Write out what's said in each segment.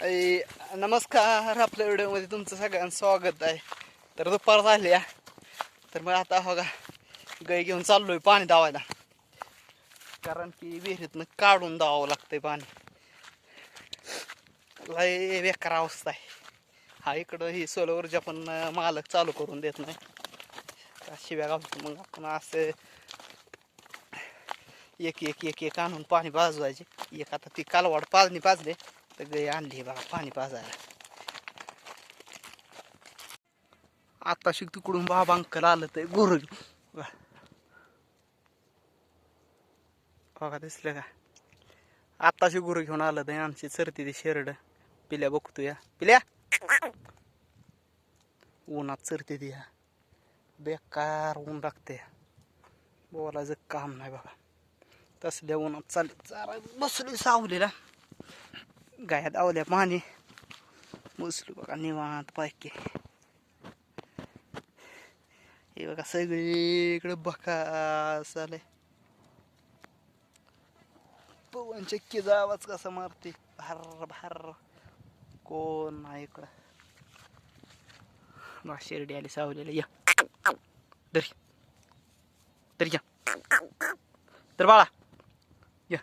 नमस्कार आपल्या व्हिडिओमध्ये तुमचं सगळ्यांचं स्वागत आहे. तर दुपार झाली तर मग आता हो गाई घेऊन चाललोय पाणी दावायला. कारण की विहिरीतनं काढून दावावं लागतंय पाणी. लय बेकार अवस्था आहे. हा इकडं ही सोलर ऊर्जा पण मालक चालू करून देत नाही. शिव्या घालतो मग आपण असं. एक एक एक एक आणून पाणी भाजवायचे. एक आता ती कालवाड पाजणी पाजले तर गाई आणली बघा पाणी पाजायला. आता शिक तिकडून बाबा अंकल आलं तर गुरु. बघा दिसलं का? आत्ताशी गुरु घेऊन आलं तर आमची चरती ते शेरड. पिल्या बघतो या पिल्या? उन्हात चरते ती या. बेकार ऊन लागते बोलायचं काम नाही बाबा. तसल्या उन्हात चालली जरा बसली सावलीला. गायात आवल्या पाणी. बसलो बघा निवांत पायके हे बघा सगळीकडं बका चालय पवन चक्कीचा आवाज कसा मारते भार भार. कोण आहे इकडं? बा शिर्डी आली सावलेला या. तरी. तरी या. तर बाळा या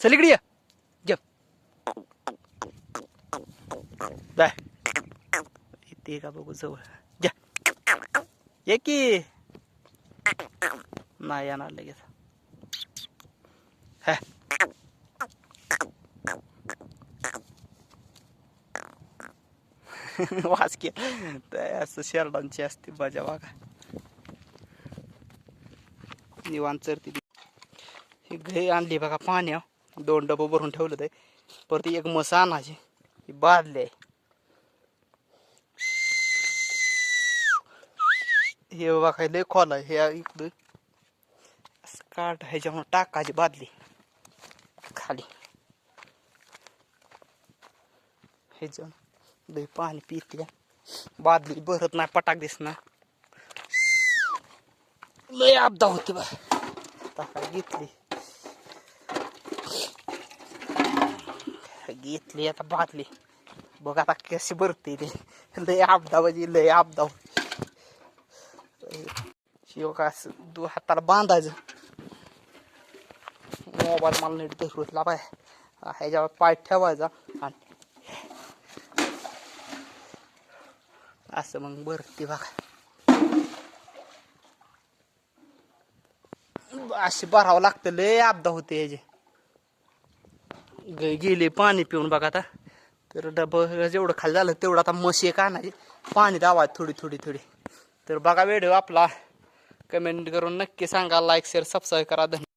चल इकडे या. या. जाय येते का बघू जवळ. या ये की. नाही येणार लगेच. हा. वाच की. असं शेरडांची असते माझ्या बागा निवांत चरती ही घरी आणली बघा पाण्या. दोन डबं भरून ठेवलं ते परत एक मस आणायची. ही बादली आहे. हे बघा लय खोल आहे. हे इकडं असं काढ ह्याच्यामुळे टाकायची बादली. खाली. ह्याच्यावर लय पाणी पिते बादली भरत नाही पटाक दिसणार लय आपदा होती बा टाका घेतली? घेतली आता बादली बघ आता कशी भरते ते. लय आपदा म्हणजे लय आपदा शिव का असं दु हाताला बांधायचं. मोबाईल मला नीट धरला पाय ह्याच्यावर पाय ठेवायचा आणि असं मग भरते बघा. अशी भरावं लागतं लय आपदा होते ह्याचे. गेले पाणी पिऊन बघा आता. तर डबं जेवढं खाली झालं तेवढं आता मशी एक आणायची. पाणी दावा थोडी थोडी थोडी. तर बघा व्हिडिओ आपला. कमेंट करून नक्की सांगा लाईक शेअर सबस्क्राईब करा. धन्यवाद.